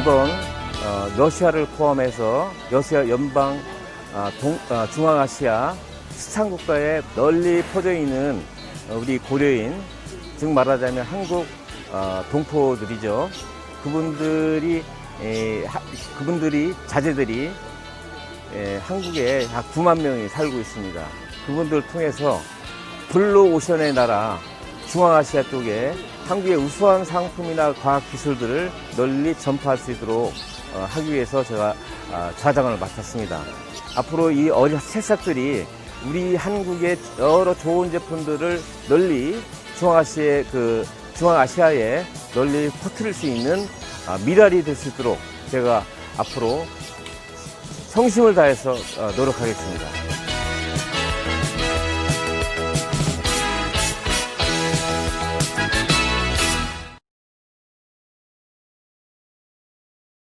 이번 어, 러시아를 포함해서 러시아 연방 아, 동, 아, 중앙아시아 수창 국가에 널리 퍼져 있는 어, 우리 고려인, 즉 말하자면 한국 어, 동포들이죠. 그분들이 그분들이 자제들이 에, 한국에 약 9만 명이 살고 있습니다. 그분들을 통해서 블루 오션의 나라 중앙아시아 쪽에 한국의 우수한 상품이나 과학 기술들을 널리 전파할 수 있도록 어, 하기 위해서 제가 아, 좌장을 맡았습니다. 앞으로 이 어린 새싹들이 우리 한국의 여러 좋은 제품들을 널리 중앙아시아에 그 중앙아시아에 널리 퍼뜨릴 수 있는 아, 미랄이 될 수 있도록 제가 앞으로 성심을 다해서 어, 노력하겠습니다.